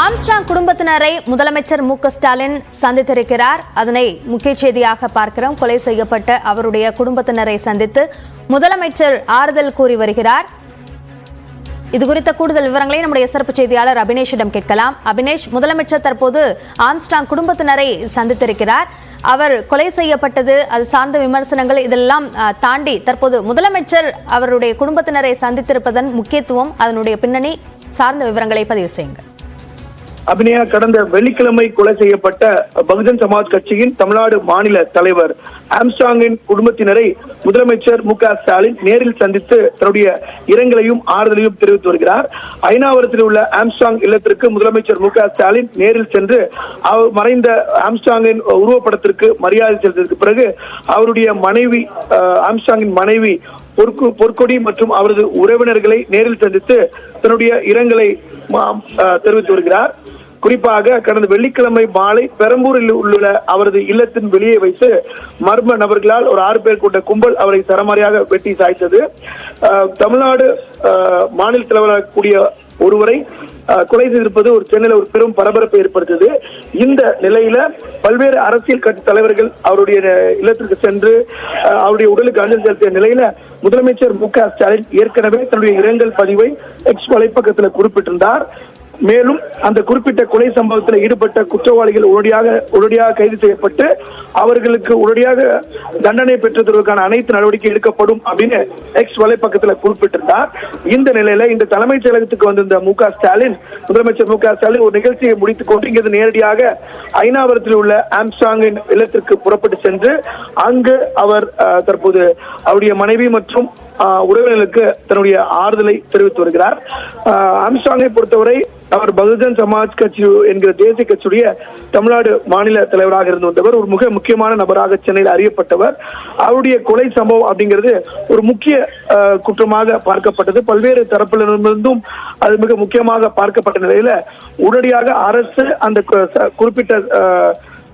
Armstrong குடும்பத்தினரை முதலமைச்சர் மு ஸ்டாலின் சந்தித்திருக்கிறார். அதனை முக்கிய செய்தியாக பார்க்கிறோம். கொலை செய்யப்பட்ட அவருடைய குடும்பத்தினரை சந்தித்து முதலமைச்சர் ஆறுதல் கூறி வருகிறார். இது குறித்த கூடுதல் விவரங்களை நம்முடைய சிறப்பு செய்தியாளர் அபினேஷிடம் கேட்கலாம். அபினேஷ் முதலமைச்சர் தற்போது ஆம்ஸ்டாங் குடும்பத்தினரை சந்தித்திருக்கிறார். அவர் கொலை செய்யப்பட்டது அது சார்ந்த விமர்சனங்கள் இதெல்லாம் தாண்டி தற்போது முதலமைச்சர் அவருடைய குடும்பத்தினரை சந்தித்திருப்பதன் முக்கியத்துவம் அதனுடைய பின்னணி சார்ந்த விவரங்களை பதிவு செய்யுங்கள். அபிநயா கடந்த வெள்ளிக்கிழமை கொலை செய்யப்பட்ட பகுஜன் சமாஜ் கட்சியின் தமிழ்நாடு மாநில தலைவர் ஆம்ஸ்டாங்கின் குடும்பத்தினரை முதலமைச்சர் மு ஸ்டாலின் நேரில் சந்தித்து தன்னுடைய இரங்கலையும் ஆறுதலையும் தெரிவித்து வருகிறார். ஐநாவரத்தில் உள்ள ஆம்ஸ்டாங் இல்லத்திற்கு முதலமைச்சர் மு ஸ்டாலின் நேரில் சென்று அவர் மறைந்த ஆம்ஸ்டாங்கின் உருவப்படத்திற்கு மரியாதை செலுத்தியதற்கு பிறகு அவருடைய மனைவி ஆம்ஸ்டாங்கின் மனைவி பொற்கு பொற்கொடி மற்றும் அவரது உறவினர்களை நேரில் சந்தித்து தன்னுடைய இரங்கலை மா- தெரிவித்து வருகிறார். குறிப்பாக கடந்த வெள்ளிக்கிழமை மாலை பெரம்பூரில் உள்ள அவரது இல்லத்தின் வெளியே வைத்து மர்ம நபர்களால் ஒரு ஆறு பேர் கொண்ட கும்பல் அவரை சரமாரியாக வெட்டி சாய்த்தது. தமிழ்நாடு மாநில தலைவராக கூடிய ஒருவரை கொலை செய்திருப்பது ஒரு சென்னையில் ஒரு பெரும் பரபரப்பை ஏற்படுத்தது இந்த நிலையில பல்வேறு அரசியல் கட்சி தலைவர்கள் அவருடைய இல்லத்திற்கு சென்று அவருடைய உடலுக்கு அஞ்சல் செலுத்திய நிலையில முதலமைச்சர் மு க ஸ்டாலின் ஏற்கனவே தன்னுடைய இரங்கல் பதிவை எக்ஸ் வலைப்பக்கத்தில் குறிப்பிட்டிருந்தார். மேலும் அந்த குறிப்பிட்ட கொலை சம்பவத்தில் ஈடுபட்ட குற்றவாளிகள் உடனடியாக உடனடியாக கைது செய்யப்பட்டு அவர்களுக்கு உடனடியாக தண்டனை பெற்று அனைத்து நடவடிக்கை எடுக்கப்படும் அப்படின்னு எக்ஸ் வலைப்பக்கத்தில் குறிப்பிட்டிருந்தார். இந்த நிலையில இந்த தலைமைச் செயலகத்துக்கு வந்திருந்த மு க ஸ்டாலின் முதலமைச்சர் மு க ஸ்டாலின் ஒரு நிகழ்ச்சியை முடித்துக் கொண்டு இங்கிருந்து நேரடியாக ஐநாவரத்தில் உள்ள ஆம்ஸ்டாங்கின் இல்லத்திற்கு புறப்பட்டு சென்று அங்கு அவர் தற்போது அவருடைய மனைவி மற்றும் உறவினர்களுக்கு தன்னுடைய ஆறுதலை தெரிவித்து வருகிறார். ஆம்ஸ்டாங்கை பொறுத்தவரை அவர் பகுஜன் சமாஜ் கட்சி என்கிற தேசிய கட்சியுடைய தமிழ்நாடு மாநில தலைவராக இருந்து வந்தவர் ஒரு மிக முக்கியமான நபராக சென்னையில் அறியப்பட்டவர். அவருடைய கொலை சம்பவம் அப்படிங்கிறது ஒரு முக்கிய குற்றமாக பார்க்கப்பட்டது. பல்வேறு தரப்பிலிருந்தும் அது மிக முக்கியமாக பார்க்கப்பட்ட நிலையில உடனடியாக அரசு அந்த குறிப்பிட்ட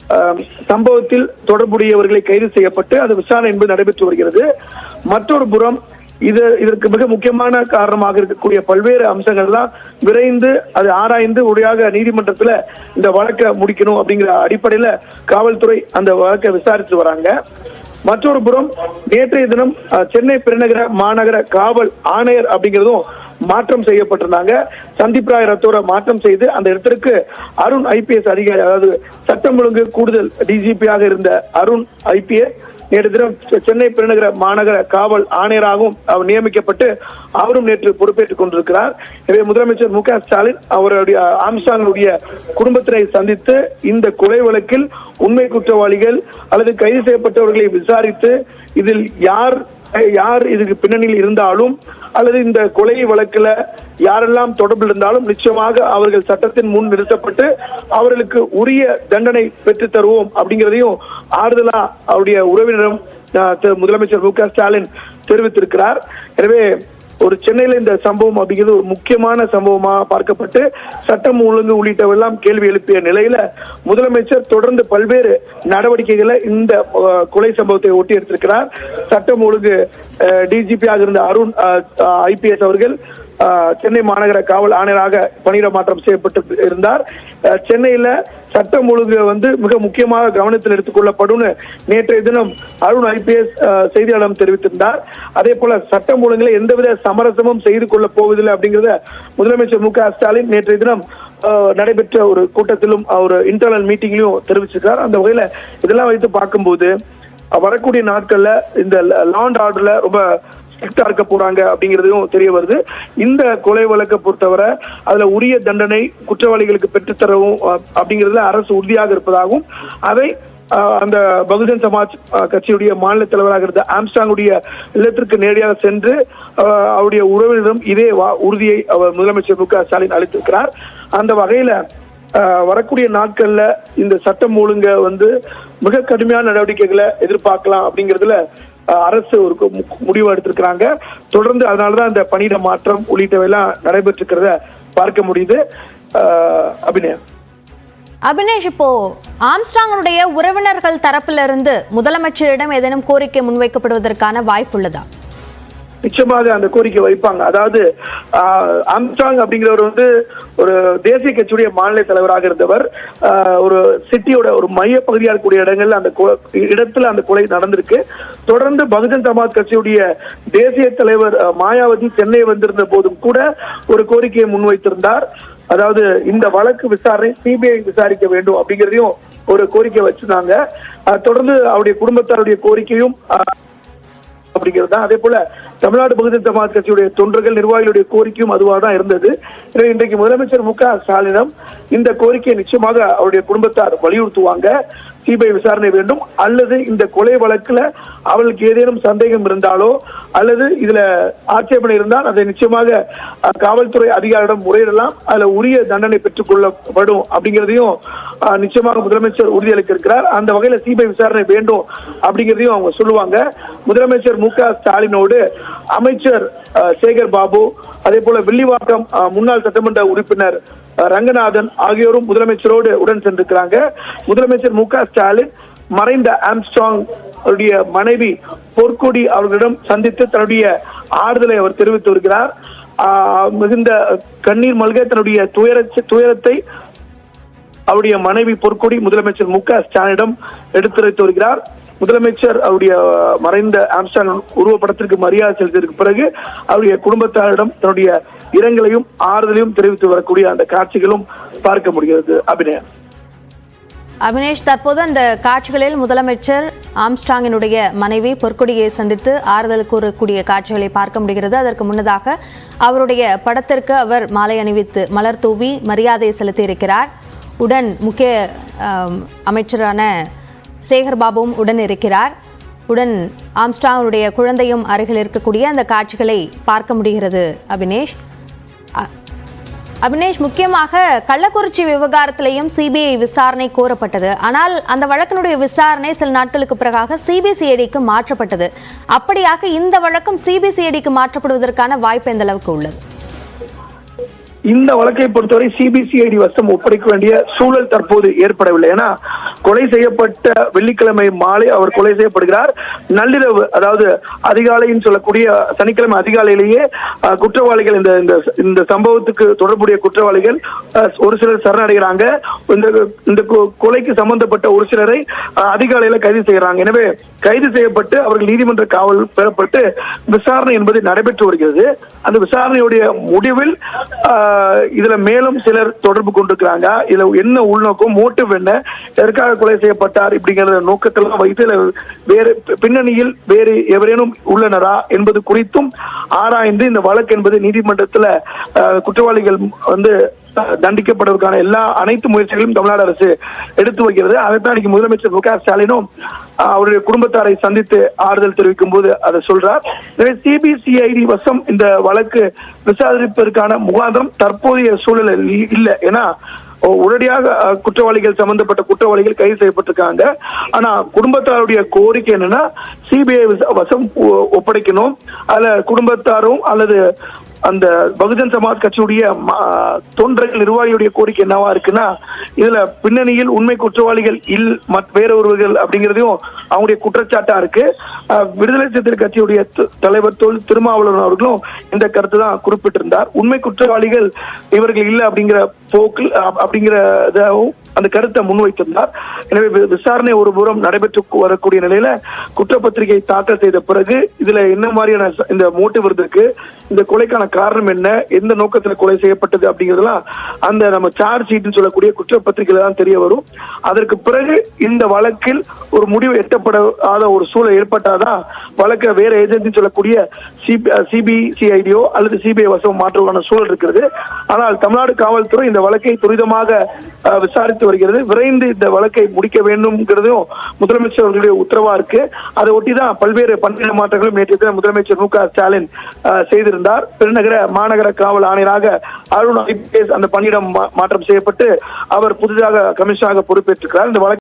ஆஹ், சம்பவத்தில் தொடர்புடையவர்களை கைது செய்யப்பட்டு அது விசாரணை என்பது நடைபெற்று வருகிறது. மற்றொரு புறம் இது இதற்கு மிக முக்கியமான காரணமாக இருக்கக்கூடிய பல்வேறு அம்சங்கள்லாம் விரைந்து அது ஆராய்ந்து உடையாக நீதிமன்றத்துல இந்த வழக்கை முடிக்கணும் அப்படிங்கிற அடிப்படையில காவல்துறை அந்த வழக்கை விசாரித்து வராங்க. மற்றொரு புறம் நேற்றைய தினம் சென்னை பெருநகர மாநகர காவல் ஆணையர் அப்படிங்கிறதும் மாற்றம் செய்யப்பட்டிருந்தாங்க. சந்தீப் ராய் ரத்தோட மாற்றம் செய்து அந்த இடத்திற்கு அருண் ஐபிஎஸ் அதிகாரி அதாவது சட்டம் ஒழுங்கு கூடுதல் டிஜிபியாக இருந்த அருண் ஐபிஎஸ் நேற்று தினம் சென்னை பெருநகர மாநகர காவல் ஆணையராகவும் அவர் நியமிக்கப்பட்டு அவரும் நேற்று பொறுப்பேற்றுக் கொண்டிருக்கிறார். எனவே முதலமைச்சர் மு க ஸ்டாலின் அவருடைய ஆம்சாங்களுடைய குடும்பத்தினை சந்தித்து இந்த கொலை வழக்கில் உண்மை குற்றவாளிகள் அல்லது கைது செய்யப்பட்டவர்களை விசாரித்து இதில் யார் யார் இதுக்கு பின்னணியில் இருந்தாலும் அல்லது இந்த கொலை வழக்குல யாரெல்லாம் தொடர்பில் இருந்தாலும் நிச்சயமாக அவர்கள் சட்டத்தின் முன் நிறுத்தப்பட்டு அவர்களுக்கு உரிய தண்டனை பெற்று தருவோம் அப்படிங்கிறதையும் ஆறுதலா அவருடைய உறவினரும் முதலமைச்சர் மு க ஸ்டாலின் தெரிவித்திருக்கிறார். எனவே ஒரு சென்னையில இந்த சம்பவம் அப்படிங்கிறது ஒரு முக்கியமான சம்பவமா பார்க்கப்பட்டு சட்டம் ஒழுங்கு உள்ளிட்டவெல்லாம் கேள்வி எழுப்பிய நிலையில முதலமைச்சர் தொடர்ந்து பல்வேறு நடவடிக்கைகளை இந்த கொலை சம்பவத்தை ஒட்டி எடுத்திருக்கிறார். சட்டம் ஒழுங்கு டிஜிபியாக இருந்த அருண் ஐபிஎஸ் அவர்கள் சென்னை மாநகர காவல் ஆணையராக பணியிட மாற்றம் செய்யப்பட்டு இருந்தார். சென்னையில் சென்னையில சட்டம் ஒழுங்கு வந்து மிக முக்கியமாக கவனத்தில் எடுத்துக்கொள்ளப்படும் நேற்றைய தினம் அருண் ஐபிஎஸ் செய்தியாளர் தெரிவித்திருந்தார். அதே போல சட்டம் ஒழுங்குல எந்தவித சமரசமும் செய்து கொள்ள போவதில்லை அப்படிங்கிறத முதலமைச்சர் மு க ஸ்டாலின் நேற்றைய தினம் நடைபெற்ற ஒரு கூட்டத்திலும் ஒரு இன்டர்னல் மீட்டிங்லயும் தெரிவிச்சிருக்கார் அந்த வகையில இதெல்லாம் வைத்து பார்க்கும்போது வரக்கூடிய நாட்கள்ல இந்த லாண்ட் ஆர்டர்ல ரொம்ப ஸ்ட்ரிக்டா இருக்க போறாங்க அப்படிங்கிறதும் தெரிய வருது. இந்த கொலை வழக்கை பொறுத்தவரை அதுல உரிய தண்டனை குற்றவாளிகளுக்கு பெற்றுத்தரவும் அப்படிங்கிறதுல அரசு உறுதியாக இருப்பதாகவும் அதை அந்த பகுஜன் சமாஜ் கட்சியுடைய மாநில தலைவராக இருந்த ஆம்ஸ்டாங்குடைய இல்லத்திற்கு நேரடியாக சென்று அவருடைய உறவினரும் இதே வா- உறுதியை அவர் முதலமைச்சர் மு க ஸ்டாலின் அளித்திருக்கிறார். அந்த வகையில வரக்கூடிய நாட்கள்ல இந்த சட்டம் ஒழுங்க வந்து மிக கடுமையான நடவடிக்கைகளை எதிர்பார்க்கலாம் அப்படிங்கிறதுல அரசு ஒரு முடிவு எடுத்திருக்கிறாங்க. தொடர்ந்து அதனாலதான் இந்த பணியிட மாற்றம் உள்ளிட்டவையெல்லாம் நடைபெற்றிருக்கிறத பார்க்க முடியுது. ஆஹ் அபிநயா. அபினேஷ் இப்போ ஆம்ஸ்டாங்கனுடைய உறவினர்கள் தரப்பிலிருந்து முதலமைச்சரிடம் ஏதேனும் கோரிக்கை முன்வைக்கப்படுவதற்கான வாய்ப்புள்ளதா நிச்சயமாக அந்த கோரிக்கை வைப்பாங்க. அதாவது ஆஹ், அப்படிங்கிறவர் வந்து ஒரு தேசிய கட்சியுடைய மாநில தலைவராக இருந்தவர். ஒரு சிட்டியோட ஒரு மைய பகுதியாக இருக்கக்கூடிய இடங்கள்ல அந்த இடத்துல அந்த கொலை நடந்திருக்கு. தொடர்ந்து பகுஜன் சமாஜ் கட்சியுடைய தேசிய தலைவர் மாயாவதி சென்னை வந்திருந்த போதும் கூட ஒரு கோரிக்கையை முன்வைத்திருந்தார். அதாவது இந்த வழக்கு விசாரணை சிபிஐ விசாரிக்க வேண்டும் அப்படிங்கிறதையும் ஒரு கோரிக்கை வச்சிருந்தாங்க. தொடர்ந்து அவருடைய குடும்பத்தாருடைய கோரிக்கையும் அப்படிங்கிறது தான் அதே போல தமிழ்நாடு பகுஜன் சமாஜ் கட்சியுடைய தொண்டர்கள் நிர்வாகிகளுடைய கோரிக்கையும் அதுவாக தான் இருந்தது. எனவே இன்றைக்கு முதலமைச்சர் மு க ஸ்டாலினம் இந்த கோரிக்கையை நிச்சயமாக அவருடைய குடும்பத்தார் வலியுறுத்துவாங்க. சிபிஐ விசாரணை வேண்டும். அல்லது இந்த கொலை வழக்குல அவளுக்கு ஏதேனும் சந்தேகம் இருந்தாலோ அல்லது இதுல ஆட்சேபனை இருந்தால் அதை நிச்சயமாக காவல்துறை அதிகாரிடம் முறையிடலாம். அதுல உரிய தண்டனை பெற்றுக் கொள்ளப்படும் அப்படிங்கிறதையும் நிச்சயமாக முதலமைச்சர் உறுதியளிக்க இருக்கிறார் அந்த வகையில சிபிஐ விசாரணை வேண்டும் அப்படிங்கிறதையும் அவங்க சொல்லுவாங்க. முதலமைச்சர் மு க ஸ்டாலினோடு அமைச்சர் சேகர் பாபு அதே போல வில்லிவாக்கம் முன்னாள் சட்டமன்ற உறுப்பினர் ரங்கநாதன் ஆகியோரும் முதலமைச்சரோடு உடன் சென்றிருக்கிறாங்க. முதலமைச்சர் மு க ஸ்டாலின் மறைந்த ஆம்ஸ்டாங் அவருடைய மனைவி பொற்கொடி அவர்களிடம் சந்தித்து தன்னுடைய ஆறுதலை அவர் தெரிவித்து வருகிறார். மிகுந்த கண்ணீர் மல்க தன்னுடைய துயர துயரத்தை அவருடைய மனைவி பொற்கொடி முதலமைச்சர் மு க ஸ்டாலினிடம் எடுத்துரைத்து வருகிறார். முதலமைச்சர் அவருடைய மறைந்த ஆம்ஸ்டாங் உருவப்படத்திற்கு மரியாதை செலுத்தியதற்கு பிறகு அவருடைய குடும்பத்தாரிடம் தன்னுடைய இரங்கலையும் ஆறுதலையும் தெரிவித்து வரக்கூடிய அந்த காட்சிகளும் பார்க்க முடிகிறது. அபிநயா. அபினேஷ் தற்போது அந்த காட்சிகளில் முதலமைச்சர் ஆம்ஸ்டாங்கினுடைய மனைவி பொற்கொடியை சந்தித்து ஆறுதல் கூறக்கூடிய காட்சிகளை பார்க்க முடிகிறது. அதற்கு முன்னதாக அவருடைய படத்திற்கு அவர் மாலை அணிவித்து மலர் தூவி மரியாதை செலுத்தியிருக்கிறார். உடன் முக்கிய அமைச்சரான சேகர் பாபுவும் உடன் இருக்கிறார். உடன் ஆம்ஸ்டாங்குடைய குழந்தையும் அருகில் இருக்கக்கூடிய அந்த காட்சிகளை பார்க்க முடிகிறது அபினேஷ். அ- அபினேஷ் முக்கியமாக கள்ளக்குறிச்சி விவகாரத்திலையும் சிபிஐ விசாரணை கோரப்பட்டது. ஆனால் அந்த வழக்கினுடைய விசாரணை சில நாட்களுக்கு பிறகாக சிபிசிஐடிக்கு மாற்றப்பட்டது. அப்படியாக இந்த வழக்கம் சிபிசிஐடிக்கு மாற்றப்படுவதற்கான வாய்ப்பு எந்த அளவுக்கு உள்ளது? இந்த வழக்கை பொறுத்தவரை சிபிசிஐடி வசம் ஒப்படைக்க வேண்டிய சூழல் தற்போது ஏற்படவில்லை. ஏன்னா கொலை செய்யப்பட்ட வெள்ளிக்கிழமை மாலை அவர் கொலை செய்யப்படுகிறார். நள்ளிரவு அதாவது அதிகாலைன்னு சொல்லக்கூடிய சனிக்கிழமை அதிகாலையிலேயே குற்றவாளிகள் இந்த இந்த இந்த சம்பவத்துக்கு தொடர்புடைய குற்றவாளிகள் ஒரு சிலர் சரணடைகிறாங்க. இந்த இந்த கொ- கொலைக்கு சம்பந்தப்பட்ட ஒரு சிலரை அதிகாலையில கைது செய்யறாங்க எனவே கைது செய்யப்பட்டு அவர்கள் நீதிமன்ற காவல் பெறப்பட்டு விசாரணை என்பது நடைபெற்று வருகிறது. அந்த விசாரணையுடைய முடிவில் இதுல மேலும் சிலர் தொடர்பு கொண்டிருக்கிறாங்க. இதுல என்ன உள்நோக்கம்? மோட்டிவ் என்ன? எதற்காக கொலை செய்யப்பட்டார் இப்படிங்கிற நோக்கத்தெல்லாம் வைத்து இதுல வேறு பின்னணியில் வேறு எவரேனும் உள்ளனரா என்பது குறித்தும் ஆராய்ந்து இந்த வழக்கு என்பது நீதிமன்றத்துல குற்றவாளிகள் வந்து தண்டிக்கப்படுவதற்கான எல்லா அனைத்து முயற்சிகளையும் தமிழ்நாடு அரசு எடுத்து வைக்கிறது. அதைத்தான் இன்னைக்கு முதலமைச்சர் மு க ஸ்டாலினும் அவருடைய குடும்பத்தாரை சந்தித்து ஆறுதல் தெரிவிக்கும் போது அதை சொல்றார். எனவே சிபிசிஐடி வசம் இந்த வழக்கு விசாரிப்பதற்கான முகாந்திரம் தற்போதைய சூழலில் இல்லை. ஏன்னா உடனடியாக குற்றவாளிகள் சம்பந்தப்பட்ட குற்றவாளிகள் கைது செய்யப்பட்டிருக்காங்க. ஆனா குடும்பத்தாருடைய கோரிக்கை என்னன்னா சிபிஐ வசம் ஒ- ஒப்படைக்கணும். அதுல குடும்பத்தாரும் அல்லது அந்த பகுஜன் சமாஜ் கட்சியுடைய ம- தொண்டர்கள் நிர்வாகியுடைய கோரிக்கை என்னவா இருக்குன்னா இதுல பின்னணியில் உண்மை குற்றவாளிகள் இல் வேற ஒருவர்கள் அப்படிங்கிறதையும் அவங்களுடைய குற்றச்சாட்டா இருக்கு. விடுதலை சிறுத்தைகள் கட்சியுடைய தலைவர் தொல் திருமாவளவன் அவர்களும் இந்த கருத்து தான் குறிப்பிட்டிருந்தார். உண்மை குற்றவாளிகள் இவர்கள் இல்லை அப்படிங்கிற போக்கில் அப்- அப்படிங்கிற இதாவும் அந்த கருத்தை முன்வைத்திருந்தார். எனவே விசாரணை ஒருபுறம் நடைபெற்று வரக்கூடிய நிலையில குற்றப்பத்திரிகை தாக்கல் செய்த பிறகு இதுல என்ன மாதிரியான இந்த மோட்டிவ் இருந்திருக்கு இந்த கொலைக்கான காரணம் என்ன எந்த நோக்கத்துல கொலை செய்யப்பட்டது அப்படிங்கிறதுலாம் அந்த நம்ம சார்ஜ் ஷீட்னு சொல்லக்கூடிய குற்றப்பத்திரிகையில தான் தெரிய வரும். அதற்கு பிறகு இந்த வழக்கில் ஒரு முடிவு எட்டப்படாத ஒரு சூழல் ஏற்பட்டாதான் வழக்கை வேற ஏஜென்சி சொல்லக்கூடிய சிபிசிஐடியோ அல்லது சிபிஐ வசம் மாற்றுவதற்கான சூழல் இருக்கிறது. ஆனால் தமிழ்நாடு காவல்துறை இந்த வழக்கை துரிதமாக விசாரித்து விசாரித்து வருகிறது. விரைந்து இந்த வழக்கை முடிக்க வேண்டும்ங்கிறதும் முதலமைச்சர் அவர்களுடைய உத்தரவா இருக்கு. அதை ஒட்டிதான் பல்வேறு பண்பின மாற்றங்களும் நேற்று தினம் முதலமைச்சர் மு க ஸ்டாலின் செய்திருந்தார். பெருநகர மாநகர காவல் ஆணையராக அருண் ஐபிஎஸ் அந்த பணியிடம் மாற்றம் செய்யப்பட்டு அவர் புதிதாக கமிஷனராக பொறுப்பேற்றிருக்கிறார். இந்த வழக்கு